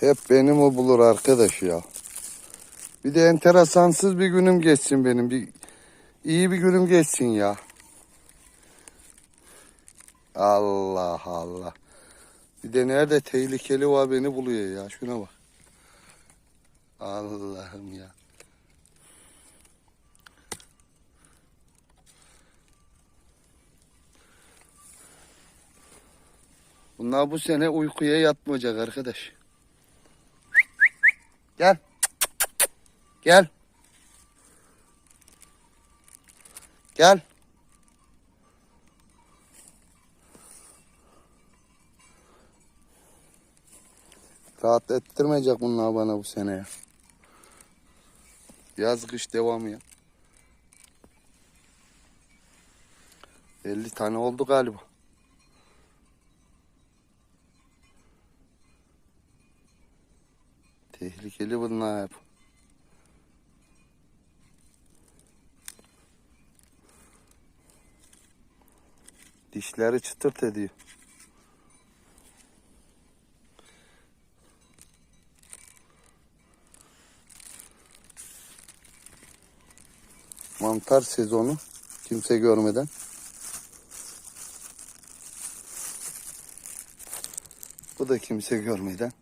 Hep beni mi bulur arkadaş ya? Bir de enteresansız bir günüm geçsin benim. Bir iyi bir günüm geçsin ya. Allah Allah. Bir de nerede tehlikeli var beni buluyor ya. Şuna bak. Allah'ım ya. Bunlar bu sene uykuya yatmayacak arkadaş. Gel. Gel. Gel. Rahat ettirmeyecek bunlar bana bu sene ya. Yaz kış devamı ya. 50 tane oldu galiba. Tehlikeli bunlar. Dişleri çıtırt ediyor. Mantar sezonu kimse görmeden. Bu da kimse görmeden.